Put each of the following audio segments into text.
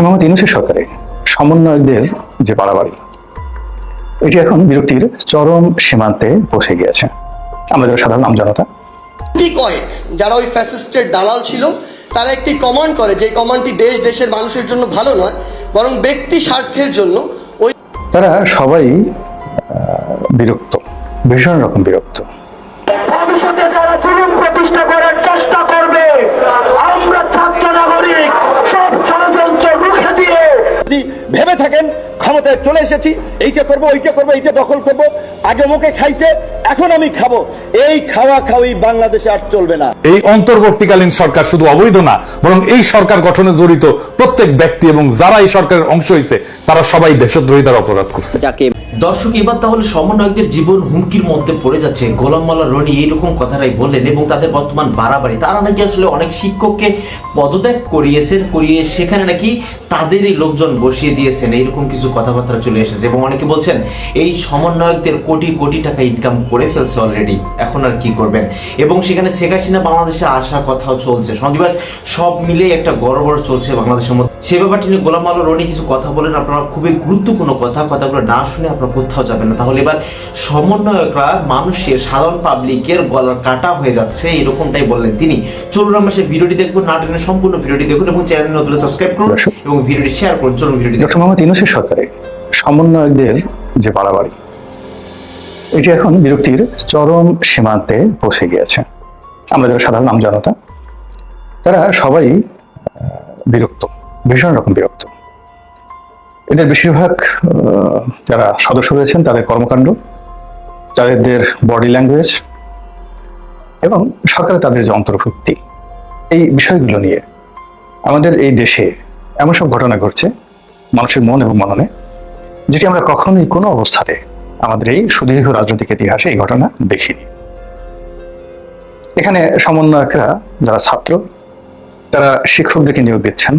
Doctor Mohammad ইউনুসের সরকারে সমন্বয়কদের যে বাড়াবাড়ি এটি এখন বিরক্তির চরম সীমান্তে পৌঁছে গিয়েছে। আমরা যারা সাধারণ আমজনতা কি কয়? যারা ওই ফ্যাসিস্টের দালাল ছিল তারা একটি কমান্ড করে যে কমান্ডটি দেশ দেশের মানুষের জন্য ভালো নয় বরং ব্যক্তি স্বার্থের জন্য ওই তারা সবাই বিরক্ত ভীষণ রকম বিরক্ত। এসেছি এইটা করব ওইটা করব এইটা দখল করব। আগে মুখে খাইছে এখন আমি খাব। এই খাওয়া খাওয়াই বাংলাদেশে আর চলবে না। এই অন্তর্বর্তীকালীন সরকার শুধু অবৈধ না বরং এই সরকার গঠনে জড়িত প্রত্যেক ব্যক্তি এবং যারা এই সরকারের অংশ হয়েছে তারা সবাই দেশদ্রোহিতার অপরাধ করছে। দর্শক, এবার তাহলে সমন্বয়কদের জীবন হুমকির মধ্যে পড়ে যাচ্ছে। গোলাম মাল্লা রনি এইরকম কথাটাই বললেন এবং তাদের বর্তমান বাড়াবাড়ি। তারা নাকি আসলে অনেক শিক্ষককে পদত্যাগ করিয়েছেন, করিয়ে সেখানে নাকি তাদেরই লোকজন বসিয়ে দিয়েছেন। এইরকম কিছু কথাবার্তা চলে এসেছে এবং অনেকে বলছেন, এই সমন্বয়কদের কোটি কোটি টাকা ইনকাম করে ফেলছে অলরেডি এখন আর কি করবেন? এবং সেখানে শেখ হাসিনা বাংলাদেশে আসার কথাও চলছে। সন্ধিবাস সব মিলে একটা গড়বড় চলছে বাংলাদেশের মধ্যে। সে ব্যাপারটি নিয়ে গোলাম রনি কিছু কথা বলেন। আপনারা খুবই গুরুত্বপূর্ণ কথা, কথাগুলো না শুনে আপনারা কোথাও যাবেন না। তাহলে এবার সমন্বয়করা মানুষের সাধারণ পাবলিকের গলার কাটা হয়ে যাচ্ছে এরকমটাই বললেন তিনি। চলুন আমরা সেই ভিডিওটি দেখব না টেনে সম্পূর্ণ ভিডিওটি দেখুন এবং চ্যানেল নতুন সাবস্ক্রাইব করুন এবং ভিডিওটি শেয়ার করুন। চলুন ভিডিওটি দেখুন। ডক্টর মোহাম্মদ ইউনুসের সরকারে সমন্বয়কদের যে বাড়াবাড়ি এটি এখন বিরক্তির চরম সীমান্তে পৌঁছে গিয়েছে। আমরা যারা সাধারণ আমজনতা তারা সবাই বিরক্ত ভীষণ রকম বিরক্ত। এদের বেশিরভাগ যারা সদস্য রয়েছেন তাদের কর্মকাণ্ড তাদের বডি ল্যাঙ্গুয়েজ এবং সরকারের তাদের যে অন্তর্ভুক্তি, এই বিষয়গুলো নিয়ে আমাদের এই দেশে এমন সব ঘটনা ঘটছে, মানুষের মন এবং মননে, যেটি আমরা কখনোই কোনো অবস্থাতে আমাদের এই সুদীর্ঘ রাজনৈতিক ইতিহাসে এই ঘটনা দেখিনি। এখানে সমন্বয়করা যারা ছাত্র, তারা শিক্ষকদেরকে নিয়োগ দিচ্ছেন,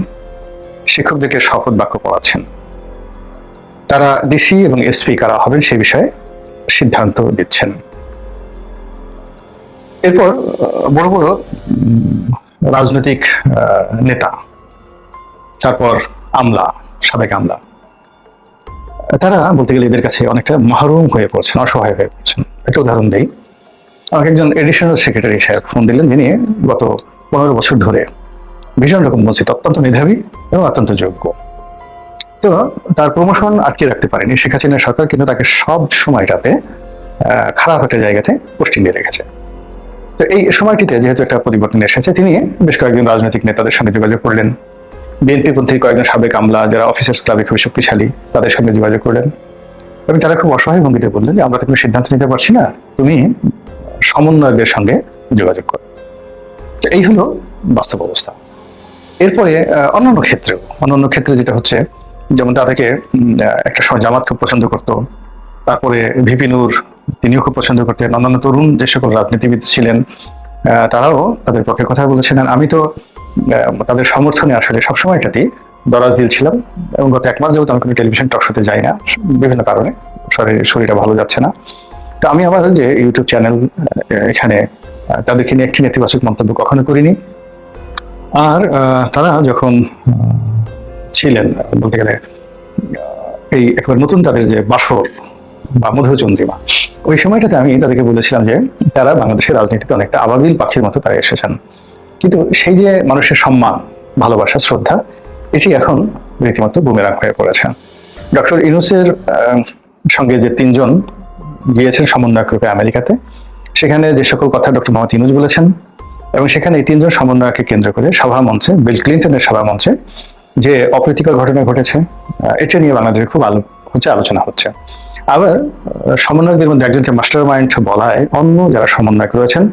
শিক্ষকদেরকে শপথ বাক্য পড়াচ্ছেন। তারা ডিসি এবং এসপি কারা হবেন সেই বিষয়ে সিদ্ধান্ত দিচ্ছেন। এরপর বড় বড় রাজনৈতিক নেতা, তারপর আমলা, সাবেক আমলা। তারা বলতে গেলে এদের কাছে অনেকটা মাহরুম হয়ে পড়ছেন, অসহায় হয়ে পড়ছেন। একটা উদাহরণ দেই। আমাকে একজন এডিশনাল সেক্রেটারি সাহেব ফোন দিলেন, যিনি গত পনেরো বছর ধরে ভীষণ রকম বঞ্চিত, অত্যন্ত মেধাবী এবং অত্যন্ত যোগ্য। তো তার প্রমোশন আটকে রাখতে পারেনি। শেখ হাসিনা সরকার কিন্তু তাকে সব সময়টাতে খারাপ একটা জায়গাতে পোস্টিং দিয়ে রেখেছে। তো এই সময়টিতে যেহেতু একটা পরিবর্তন এসেছে, তিনি বেশ কয়েকজন রাজনৈতিক নেতাদের সঙ্গে যোগাযোগ করলেন। বিএনপি পন্থী কয়েকজন সাবেক আমলা, যারা অফিসার্স ক্লাবে খুবই শক্তিশালী, তাদের সঙ্গে যোগাযোগ করলেন। এবং তারা খুব অসহায় ভঙ্গিতে বললেন যে, আমরা তো কোনো সিদ্ধান্ত নিতে পারছি না। তুমি সমন্বয়কদের সঙ্গে যোগাযোগ করো। তো এই হলো বাস্তব অবস্থা। এরপরে অন্যান্য ক্ষেত্রেও, অন্যান্য ক্ষেত্রে যেটা হচ্ছে যেমন তাদেরকে একটা সময় জামাত খুব পছন্দ করতো। তারপরে ভিপি নূর, তিনিও খুব পছন্দ করতেন। অন্যান্য তরুণ যে সকল রাজনীতিবিদ ছিলেন তারাও তাদের পক্ষে কথা বলেছিলেন। আমি তো তাদের সমর্থনে আসলে সবসময়টাতেই দরাজ দিয়েছিলাম। এবং গত এক মাস যাবত আমি কোনো টেলিভিশন টক শোতে যাই না, বিভিন্ন কারণে। শরীর, শরীরটা ভালো যাচ্ছে না। তো আমি আমার যে ইউটিউব চ্যানেল এখানে তাদেরকে নিয়ে একটি নেতিবাচক মন্তব্য কখনো করিনি। আর তারা যখন ছিলেন, বলতে গেলে এই একেবারে নতুন তাদের যে বাসর বা মধুচন্দ্রিমা, ওই সময়টাতে আমি তাদেরকে বলেছিলাম যে তারা বাংলাদেশের রাজনীতিতে অনেকটা আবাবিল পাখির মতো তারা এসেছেন। কিন্তু সেই যে মানুষের সম্মান, ভালোবাসা, শ্রদ্ধা, এটি এখন রীতিমতো বুমেরাং হয়ে পড়েছে। ডক্টর ইনুসের সঙ্গে যে তিনজন গিয়েছেন সমন্বয়ক রূপে আমেরিকাতে, সেখানে যে সকল কথা ডক্টর মোহাম্মদ ইনুজ বলেছেন, এবং সেখানে এই তিনজন সমন্বয়কে কেন্দ্র করে সভা মঞ্চে, বিল ক্লিন্টনের সভা মঞ্চে যে অপ্রীতিকর ঘটনা ঘটেছে এটা নিয়ে বাংলাদেশে খুব আলো হচ্ছে আলোচনা হচ্ছে। আবার সমন্বয়কদের মধ্যে একজনকে মাস্টার মাইন্ড বলায় অন্য যারা সমন্বয়ক রয়েছেন,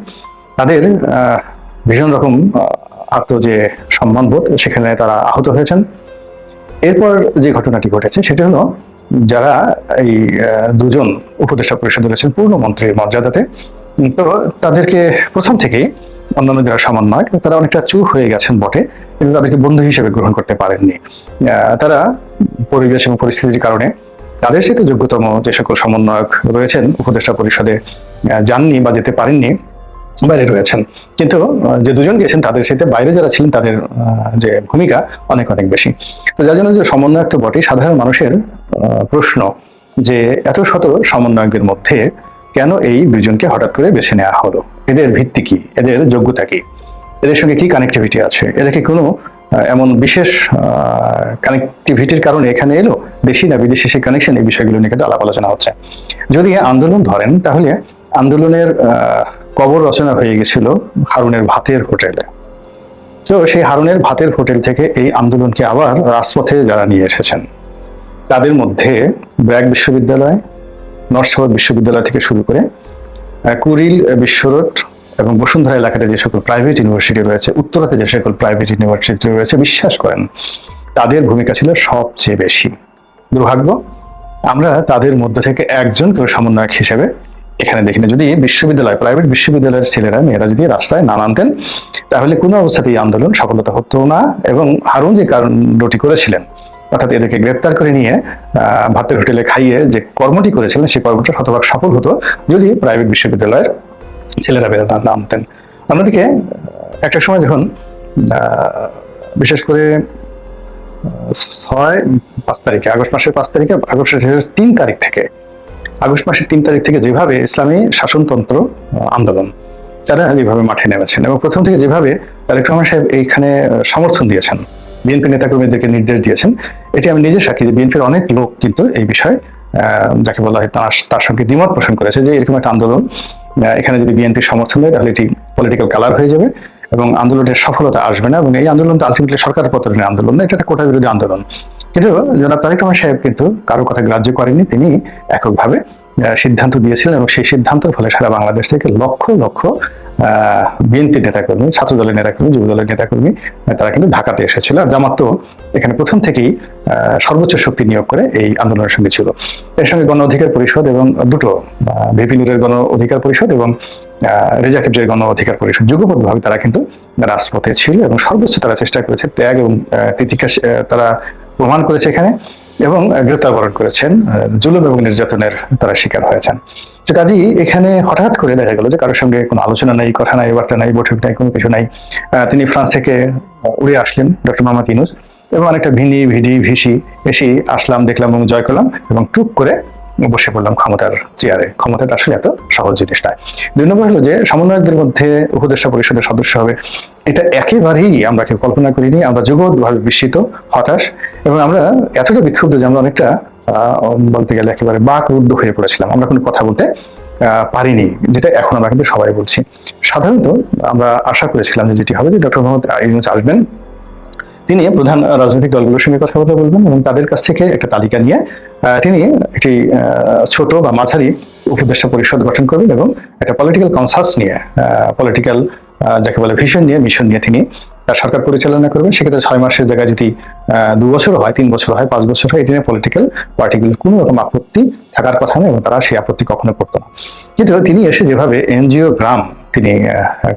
তাদের ভীষণ রকম আত্ম যে সম্মানবোধ সেখানে তারা আহত হয়েছেন। এরপর যে ঘটনাটি ঘটেছে, সেটা হলো যারা এই দুজন উপদেষ্টা পরিষদে রয়েছেন, পূর্ণ মন্ত্রীর মর্যাদাতে তো তাদেরকে প্রথম থেকেই অন্যান্য যারা সমন্বয়ক তারা অনেকটা চুপ হয়ে গেছেন বটে, কিন্তু তাদেরকে বন্ধু হিসেবে গ্রহণ করতে পারেননি। তারা পরিবেশ এবং পরিস্থিতির কারণে তাদের সাথে যোগ্যতম যে সকল সমন্বয়ক রয়েছেন, উপদেষ্টা পরিষদে যাননি বা যেতে পারেননি, বাইরে রয়েছেন। কিন্তু যে দুজন গেছেন তাদের সাথে বাইরে যারা ছিলেন, তাদের যে ভূমিকা অনেক অনেক বেশি। তো যার জন্য যে সমন্বয়ক তো বটেই, সাধারণ মানুষের প্রশ্ন যে এত শত সমন্বয়কদের মধ্যে কেন এই দুজনকে হঠাৎ করে বেছে নেওয়া হলো? এদের ভিত্তি কি? এদের যোগ্যতা কি? এদের সঙ্গে কি কানেক্টিভিটি আছে? এদের কি কোনো এমন বিশেষ কানেক্টিভিটির কারণে এখানে এলো? দেশি না বিদেশি সেই কানেকশন এই বিষয়গুলো নিয়ে কিন্তু আলাপ আলোচনা হচ্ছে। যদি আন্দোলন ধরেন, তাহলে আন্দোলনের কবর রচনা হয়ে গেছিল হারুনের ভাতের হোটেলে। তো সেই হারুনের ভাতের হোটেল থেকে এই আন্দোলনকে আবার রাজপথে যারা নিয়ে এসেছেন, তাদের মধ্যে ব্র্যাক বিশ্ববিদ্যালয় নর্থ সাউথ বিশ্ববিদ্যালয় থেকে শুরু করে কুড়িল বিশ্বরোড এবং বসুন্ধরা এলাকাতে যে সকল প্রাইভেট ইউনিভার্সিটি রয়েছে, উত্তরাতে যে সকল প্রাইভেট ইউনিভার্সিটি রয়েছে, বিশ্বাস করেন, তাদের ভূমিকা ছিল সবচেয়ে বেশি। দুর্ভাগ্য, আমরা তাদের মধ্যে থেকে একজন কেউ সমন্বয়ক হিসেবে এখানে দেখিনি। যদি বিশ্ববিদ্যালয় প্রাইভেট বিশ্ববিদ্যালয়ের ছেলেরা, মেয়েরা যদি রাস্তায় না নামতেন, তাহলে কোনো অবস্থাতেই আন্দোলন সফলতা হতো না এবং হারুন যে কারণটি করেছিলেন অর্থাৎ এদেরকে গ্রেপ্তার করে নিয়ে ভাতের হোটেলে খাইয়ে যে কর্মটি করেছিলেন, সেই কর্মটা শতভাগ সফল হতো যদি প্রাইভেট বিশ্ববিদ্যালয়ের ছেলেরা বেরো না নামতেন। অন্যদিকে, একটা সময় যখন বিশেষ করে ছয় পাঁচ তারিখে, আগস্ট মাসের পাঁচ তারিখে, আগস্ট মাসের তিন তারিখ থেকে, আগস্ট মাসের তিন তারিখ থেকে যেভাবে ইসলামী শাসনতন্ত্র আন্দোলন, তারা যেভাবে মাঠে নেমেছেন এবং প্রথম থেকে যেভাবে তারেক রহমান সাহেব এইখানে সমর্থন দিয়েছেন বিএনপি নেতাকর্মীদেরকে নির্দেশ দিয়েছেন, এটি আমি নিজে সাক্ষী যে বিএনপির অনেক লোক কিন্তু এই বিষয়ে যাকে বলা হয় তার তার সঙ্গে দ্বিমত পোষণ করেছে যে এরকম একটা আন্দোলন এখানে যদি বিএনপির সমর্থন দেয় তাহলে এটি পলিটিক্যাল কালার হয়ে যাবে এবং আন্দোলনের সফলতা আসবে না এবং এই আন্দোলনটা আলটিমেটলি সরকার পতনের আন্দোলন না, এটা একটা কোটা বিরোধী আন্দোলন। কিন্তু জনাব তারেক রহমান সাহেব কিন্তু কারও কথা গ্রাহ্য করেননি, তিনি এককভাবে সিদ্ধান্ত দিয়েছিলেন এবং সেই সিদ্ধান্তের ফলে সারা বাংলাদেশ থেকে লক্ষ লক্ষ বিএনপি নেতাকর্মী ছাত্র দলের নেতাকর্মী যুব দলের নেতাকর্মী তারা কিন্তু ঢাকাতে এসেছিল। আর জামাত তো এখানে প্রথম থেকেই সর্বোচ্চ শক্তি নিয়োগ করে এই আন্দোলনের সঙ্গে ছিল। এর সঙ্গে গণ অধিকার পরিষদ এবং দুটো ভিপি নুরের গণ অধিকার পরিষদ এবং রেজা কিবজের গণ অধিকার পরিষদ। যুগপথভাবে তারা কিন্তু রাজপথে ছিল এবং সর্বোচ্চ তারা চেষ্টা করেছে ত্যাগ এবং তিতিকা তারা প্রমাণ করেছে এখানে এবং গ্রেপ্তার করেছেন জুলুম এবং নির্যাতনের তারা শিকার হয়েছেন। তো এখানে হঠাৎ করে দেখা গেল যে কারোর সঙ্গে কোনো আলোচনা নাই, কথা নাই, বার্তা নাই, বৈঠক নাই, কোনো কিছু নাই তিনি ফ্রান্স থেকে উড়ে আসলেন ডক্টর মোহাম্মদ ইনুস এবং অনেকটা ভিনি, ভিডি, ভিসি এসে আসলাম, দেখলাম এবং জয় করলাম এবং টুক করে বসে পড়লাম ক্ষমতার চেয়ারে। ক্ষমতাটা আসলে এত সহজ জিনিস নয়। দুই নম্বর হলো যে সমন্বয়কদের মধ্যে উপদেষ্টা পরিষদের সদস্য হবে, এটা একেবারেই আমরা কেউ কল্পনা করিনি, আমরা জগৎভাবে বিস্মিত, হতাশ এবং আমরা এতটা বিক্ষুব্ধ যে আমরা অনেকটা বলতে গেলে একেবারে বাক রুদ্ধ হয়ে পড়েছিলাম। আমরা কোনো কথা বলতে পারিনি, যেটা এখন আমরা কিন্তু সবাই বলছি। সাধারণত আমরা আশা করেছিলাম যে যেটি হবে যে ডক্টর মোহাম্মদ ইউনুস আসবেন। তিনি প্রধান রাজনৈতিক দলগুলোর সঙ্গে কথা বলতে বলবেন এবং তাদের কাছ থেকে একটা তালিকা নিয়ে তিনি একটি ছোট বা মাঝারি উপদেষ্টা পরিষদ গঠন করবেন এবং একটা পলিটিক্যাল কনসাস নিয়ে পলিটিক্যাল যাকে বলে ভিশন নিয়ে মিশন নিয়ে তিনি সরকার পরিচালনা করবেন সেক্ষেত্রে ছয় মাসের জায়গায় যদি দু বছর হয়, তিন বছর হয়, পাঁচ বছর হয়, এটি নিয়ে পলিটিক্যাল পার্টিগুলোর কোনো রকম আপত্তি থাকার কথা নয় এবং তারা সেই আপত্তি কখনো করতো না। কিন্তু তিনি এসে যেভাবে এনজিও গ্রাম তিনি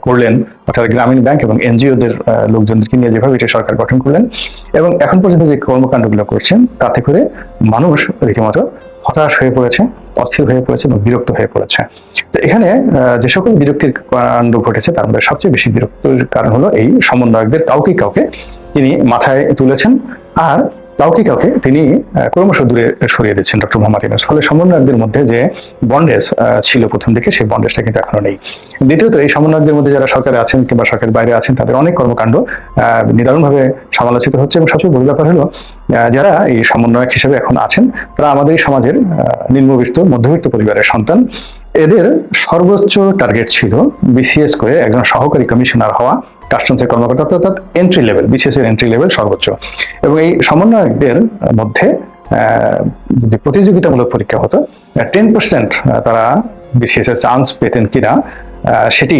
করলেন, অর্থাৎ গ্রামীণ ব্যাংক এবং এনজিওদের লোকজনদেরকে নিয়ে যেভাবে এটা সরকার গঠন করলেন এবং এখন পর্যন্ত যে কর্মকাণ্ডগুলো করছেন, তাতে করে মানুষ রীতিমতো হতাশ হয়ে পড়েছে। অস্থির হয়ে পড়েছে এবং বিরক্ত হয়ে পড়েছে। তো এখানে যে সকল বিরক্তির কাণ্ড ঘটেছে, তার মধ্যে সবচেয়ে বেশি বিরক্তির কারণ হলো এই সমন্বয়কদের কাউকে কাউকে তিনি মাথায় তুলেছেন। আর কাউকে কাউকে তিনি ক্রমশ দূরে সরিয়ে দিচ্ছেন ডক্টর মোহাম্মদ ইউনুস। ফলে সমন্বয়কদের মধ্যে যে বন্ডেজ ছিল প্রথম দিকে, সেই বন্ডেজটা কিন্তু এখনও নেই। দ্বিতীয়ত, এই সমন্বয়কদের মধ্যে যারা সরকারে আছেন কিংবা সরকারের বাইরে আছেন, তাদের অনেক কর্মকাণ্ড নিদারুণভাবে সমালোচিত হচ্ছে এবং সবচেয়ে বড় ব্যাপার হলো যারা এই সমন্বয়ক হিসেবে এখন আছেন, তারা আমাদের সমাজের নিম্নবিত্ত, মধ্যবিত্ত পরিবারের সন্তান। এদের সর্বোচ্চ টার্গেট ছিল বিসিএস করে একজন সহকারী কমিশনার হওয়া। কাস্টমসের কর্মকর্তা, অর্থাৎ এন্ট্রি লেভেল বিসিএস এর এন্ট্রি লেভেল সর্বোচ্চ। এবং এই সমন্বয়কদের মধ্যে যদি প্রতিযোগিতামূলক পরীক্ষা হতো টেন পার্সেন্ট তারা বিসিএস এর চান্স পেতেন কিনা সেটি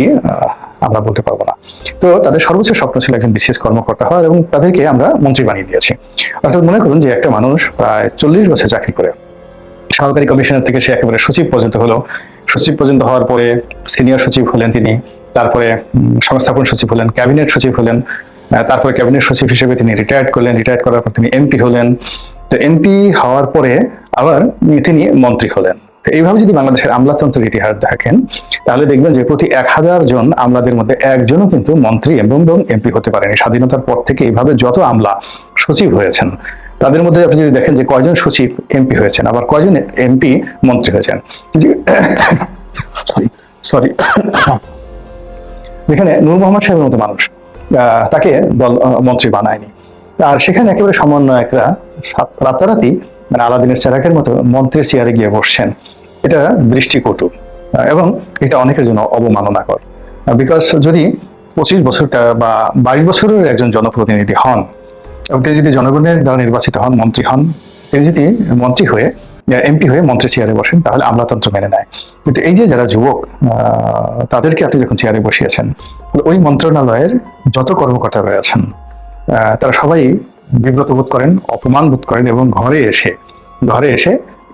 আমরা বলতে পারব না। তো তাদের সর্বোচ্চ স্বপ্ন ছিল একজন বিশেষ কর্মকর্তা হওয়া এবং তাদেরকে আমরা মন্ত্রী বানিয়ে দিয়েছি। অর্থাৎ মনে করুন যে একটা মানুষ প্রায় চল্লিশ বছর চাকরি করে। সহকারী কমিশনার থেকে সে একেবারে সচিব পর্যন্ত হলো। সচিব পর্যন্ত হওয়ার পরে সিনিয়র সচিব হলেন তিনি। তারপরে সংস্থাপন সচিব হলেন, ক্যাবিনেট সচিব হলেন তারপরে ক্যাবিনেট সচিব হিসেবে তিনি রিটায়ার্ড করলেন রিটায়ার্ড করার পর তিনি এমপি হলেন। তো এমপি হওয়ার পরে আবার তিনি মন্ত্রী হলেন। তো এইভাবে যদি বাংলাদেশের আমলাতন্ত্রের ইতিহাস দেখেন, তাহলে দেখবেন যে প্রতি এক হাজার জন আমলাদের মধ্যে একজনও কিন্তু মন্ত্রী এবং এমপি হতে পারেনি। স্বাধীনতার পর থেকে এইভাবে যত আমলা সচিব হয়েছেন, তাদের মধ্যে আপনি যদি দেখেন যে কয়জন সচিব এমপি হয়েছেন, আবার কয়জন এমপি মন্ত্রী হয়েছেন। সরি সরি যেখানে নূর মোহাম্মদ সাহেবের মতো মানুষ তাকে দল মন্ত্রী বানায়নি। আর সেখানে একেবারে সমন্বয়করা রাতারাতি মানে আলাদিনের চেরাকের মতো মন্ত্রীর চেয়ারে গিয়ে বসছেন। এটা দৃষ্টিকটু এবং এটা অনেকের জন্য অবমাননাকর। বিকজ যদি পঁচিশ বছরটা বা বাইশ বছরের একজন জনপ্রতিনিধি হন, এবং তিনি যদি জনগণের দ্বারা নির্বাচিত হন, মন্ত্রী হন, তিনি যদি মন্ত্রী হয়ে এমপি হয়ে মন্ত্রী চেয়ারে বসেন, তাহলে আমলাতন্ত্র মেনে নেয়। কিন্তু এই যে যারা যুবক তাদেরকে আপনি যখন চেয়ারে বসিয়েছেন ওই মন্ত্রণালয়ের যত কর্মকর্তা রয়েছেন তারা সবাই বিব্রত বোধ করেন, অপমান বোধ করেন এবং ঘরে এসে ঘরে এসে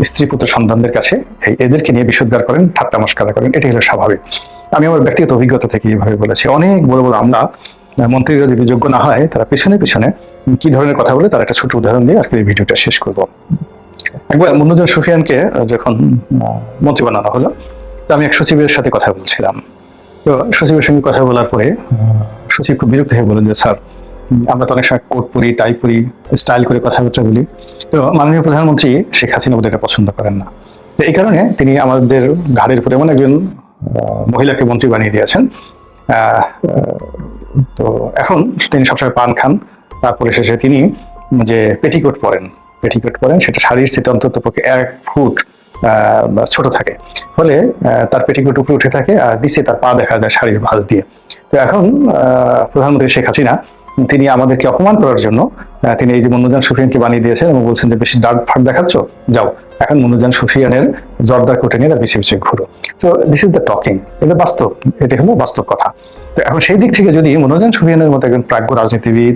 স্ত্রী পুত্র সন্তানদের কাছে এই এদেরকে নিয়ে বিশুদ্ধার করেন, ঠাট্টা মস্কারা করেন, এটাই হলো স্বাভাবিক। আমি আমার ব্যক্তিগত অভিজ্ঞতা থেকে এইভাবে বলেছি। অনেক বড় বড় আমরা মন্ত্রীরা যদি যোগ্য না হয়, তারা পিছনে পিছনে কি ধরনের কথা বলে, তার একটা ছোট উদাহরণ দিয়ে আজকের এই ভিডিওটা শেষ করব। একবার মনোজন সুফিয়ানকে যখন মন্ত্রী বানানো হলো, তো আমি এক সচিবের সাথে কথা বলছিলাম। তো সচিবের সঙ্গে কথা বলার পরে সচিব খুব বিরক্ত হয়ে বলেন যে, স্যার আমরা তো অনেক সময় কোট পরি টাই পরি স্টাইল করে কথাবার্তা বলি। তো মাননীয় প্রধানমন্ত্রী শেখ হাসিনা ওদের এটা পছন্দ করেন না। তো এই কারণে তিনি আমাদের ঘাড়ের উপরে এমন একজন মহিলাকে মন্ত্রী বানিয়ে দিয়েছেন। তো এখন তিনি সবসময় পান খান। তারপরে শেষে তিনি যে পেটিকোট পরেন। পেটিকোট পরেন সেটা শাড়ির চেয়ে অন্তত পক্ষে এক ফুট ছোট থাকে। ফলে তার পেটিকোট উপরে উঠে থাকে আর নিচে তার পা দেখা যায় শাড়ির ভাঁজ দিয়ে। তো এখন প্রধানমন্ত্রী শেখ হাসিনা, তিনি আমাদেরকে অপমান করার জন্য তিনি এই যে মনোজান সুফিয়ানকে বানিয়ে দিয়েছেন এবং বলছেন যে, বেশি ডার্ক ফাট দেখাচ্ছ? যাও। এখন মনোজান সুফিয়ানের জর্দার কোটে নিয়ে তার পিছিয়ে পিছিয়ে ঘুরো। তো দিস ইজ দ্য টকিং এটা বাস্তব, এটা হলো বাস্তব কথা। তো এখন সেই দিক থেকে যদি মনোজান সুফিয়ানের মতো একজন প্রাজ্ঞ রাজনীতিবিদ,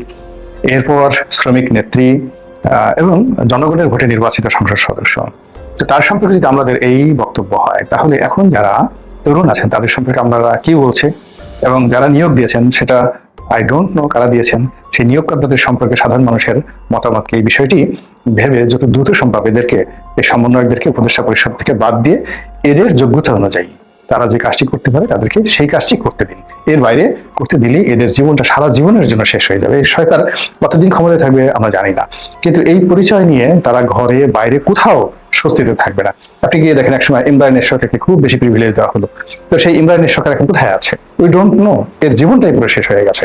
এরপর শ্রমিক নেত্রী এবং জনগণের ভোটে নির্বাচিত সংসদ সদস্য। তো তার সম্পর্কে যদি আমাদের এই বক্তব্য হয়, তাহলে এখন যারা তরুণ আছেন, তাদের সম্পর্কে আপনারা কি বলছে? এবং যারা নিয়োগ দিয়েছেন, সেটা আই ডোন্ট নো কারা দিয়েছেন, সেই নিয়োগকর্তাদের সম্পর্কে সাধারণ মানুষের মতামতকে এই বিষয়টি ভেবে যত দ্রুত সম্ভব এদেরকে, এই সমন্বয়কদেরকে, উপদেষ্টা পরিষদ থেকে বাদ দিয়ে এদের যোগ্যতা অনুযায়ী তারা যে কাজটি করতে পারে তাদেরকে সেই কাজটি করতে দিন। এর বাইরে করতে দিলে এদের জীবনটা সারা জীবনের জন্য শেষ হয়ে যাবে। সরকার কতদিন ক্ষমতায় থাকবে আমরা জানি না। কিন্তু এই পরিচয় নিয়ে তারা ঘরে, বাইরে কোথাও স্বস্তিতে থাকবে না। আপনি গিয়ে দেখেন একসময় ইমরানের সরকারকে খুব বেশি প্রিভিলেজ দেওয়া হলো। তো সেই ইমরানের সরকার এখন কোথায় আছে? উই ডোন্ট নো এর জীবনটাই পুরো শেষ হয়ে গেছে।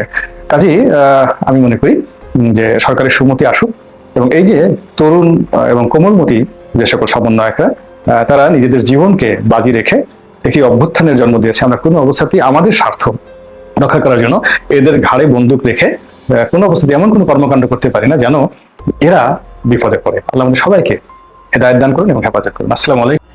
কাজেই আমি মনে করি যে সরকারের সুমতি আসুক এবং এই যে তরুণ এবং কোমলমতি যে সকল সমন্বয়করা তারা নিজেদের জীবনকে বাজি রেখে একটি অভ্যুত্থানের জন্ম দিয়েছে। আমরা কোনো অবস্থাতেই আমাদের স্বার্থ রক্ষা করার জন্য এদের ঘাড়ে বন্দুক রেখে কোনো অবস্থাতে এমন কোনো কর্মকাণ্ড করতে পারি না যেন এরা বিপদে পড়ে। আল্লাহ সবাইকে হেদায়ত দান করুন এবং হেফাজত করুন। আসসালামু আলাইকুম।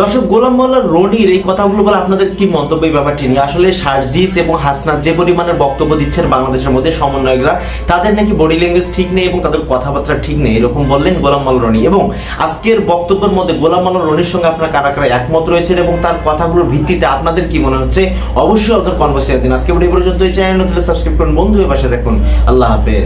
দর্শক, গোলাম মোল্লা রনির এই কথাগুলো বলে আপনাদের কি মন্তব্য এই ব্যাপারটি নিয়ে? আসলে সার্জিস এবং হাসনাত যে পরিমাণের বক্তব্য দিচ্ছেন বাংলাদেশের মধ্যে সমন্বয়করা, তাদের নাকি বডি ল্যাঙ্গুয়েজ ঠিক নেই এবং তাদের কথাবার্তা ঠিক নেই, এরকম বললেন গোলাম মোল্লা রনি। এবং আজকের বক্তব্যের মধ্যে গোলাম মোল্লা রনির সঙ্গে আপনারা কারা কারা একমত রয়েছেন এবং তার কথাগুলোর ভিত্তিতে আপনাদের কি মনে হচ্ছে? অবশ্যই আপনার কনভার্সেশন দিন। আজকে ভিডিও পর্যন্ত এই চ্যানেল নতুন সাবস্ক্রাইব করুন। বন্ধু পাশে দেখুন আল্লাহ হাফেজ।